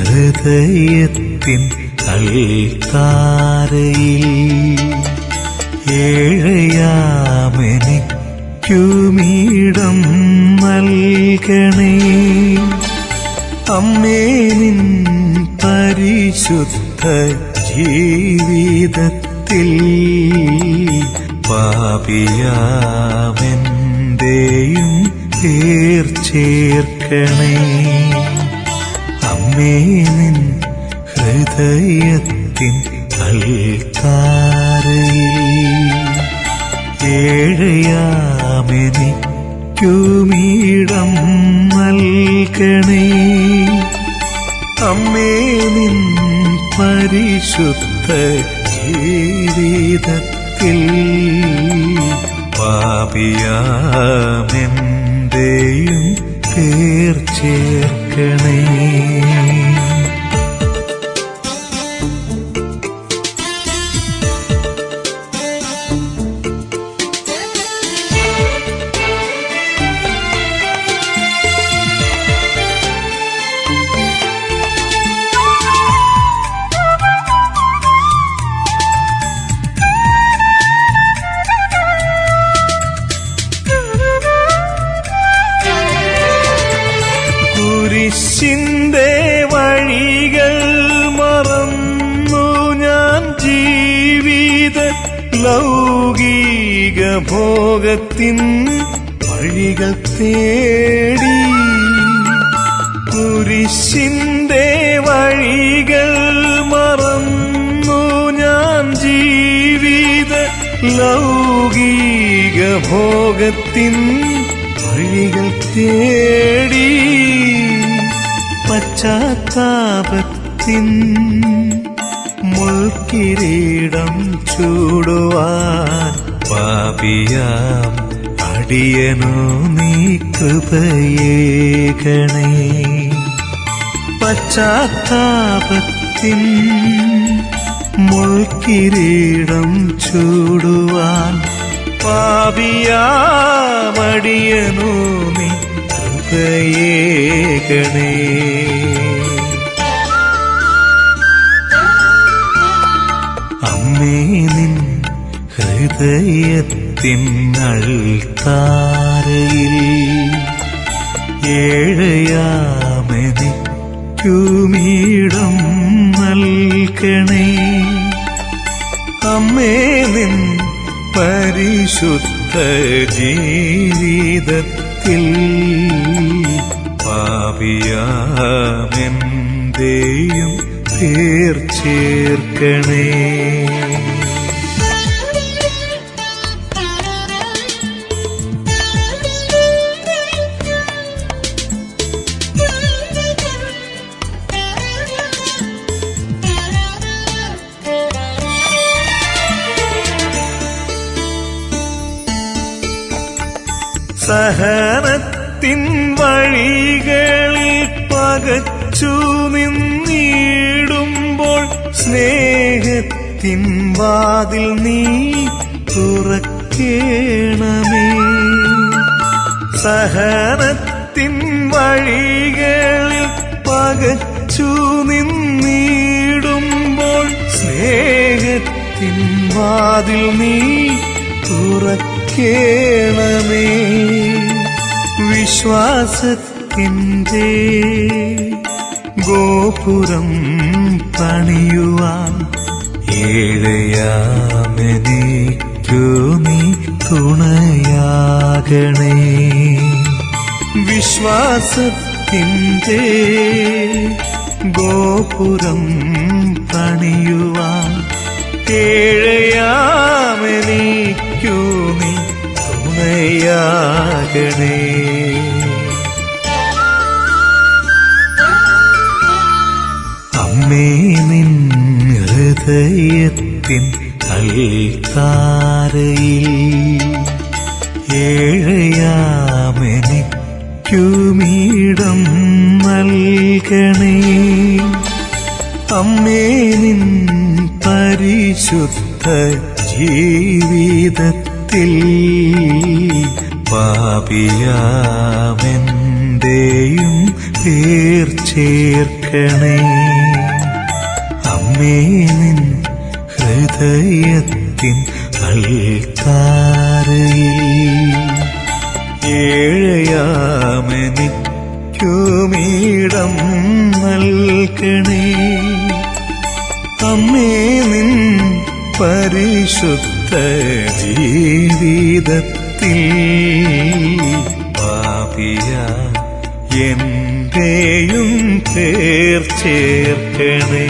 ഹൃദയത്തിൻ അൾത്താരയിൽ ഏഴയാമെനിക്കുമീടം നൽകണേ. അമ്മേ നിൻ പരിശുദ്ധ ജീവിതത്തിൽ പാപിയാമെന്റെയും പേർ അമ്മേ നിൻ ഹൃദയത്തിൻ അൾത്താരയിൽ ഏഴയാമെനിക്കുമീടം നൽകണേ. അമ്മേ പരിശുദ്ധ ജീവിതത്തിൽ പാപിയാമെന്റെയും പേർ ലൗകിക ഭോഗത്തിൻ വഴികൾ തേടി. കുരിശിന്റെ വഴികൾ മറന്നു ഞാൻ ജീവിത ലൗകിക ഭോഗത്തിൻ വഴികൾ തേടി. പശ്ചാത്താപത്തിൻ മുൾക്കിരീടം ചൂടുവാൻ പാപിയാം അടിയനോ നീ കൃപയേകണേ. പശ്ചാത്താപത്തിൻ മുൾക്കിരീടം ചൂടുവാൻ പാപിയാമടിയനോ നീ കൃപയേകണേ. അമ്മേ നിൻ ഹൃദയത്തിൻ അൾത്താരയിൽ ഏഴയാമെനിക്കുമീടം നൽകണേ. അമ്മേ നിൻ പരിശുദ്ധ ജീവിതത്തിൽ പാപിയാമെന്റെയും പേർ ചേർക്കണേ. സഹനത്തിൻ വഴികളിൽ പകച്ചു നിന്നിടുമ്പോൾ സ്നേഹത്തിൻ വാതിൽ നീ തുറക്കേണമേ. സഹനത്തിൻ വഴികളിൽ പകച്ചു നിന്നിടുമ്പോൾ സ്നേഹത്തിൻ വാതിൽ നീ തുറക്കേണമേ. വിശ്വാസത്തിന്റെ ഗോപുരം പണിയുവാൻ ഏഴയാമെനിക്കു നീ തുണയാകണേ. വിശ്വാസത്തിന്റെ ഗോപുരം പണിയുവാൻ ഏഴയാമെനിക്കു നീ തുണയാകണേ. നിൻ ഹൃദയത്തിൻ അൾത്താരയിൽ ഏഴയാമെനിക്കുമീടം നൽകണേ. അമ്മേ നിൻ പരിശുദ്ധ ജീവിതത്തിൽ പാപിയാമെന്റെയും പേർ ചേർക്കണേ. നിൻ ഹൃദയത്തിൻ അൽത്താരയിൽ ഏഴയാമെനിക്കുമീടം നൽകണേ. അമ്മേ നിൻ പരിശുദ്ധ ജീവിതത്തിൽ പാപിയ എന്റെയും പേർ ചേർക്കണേ.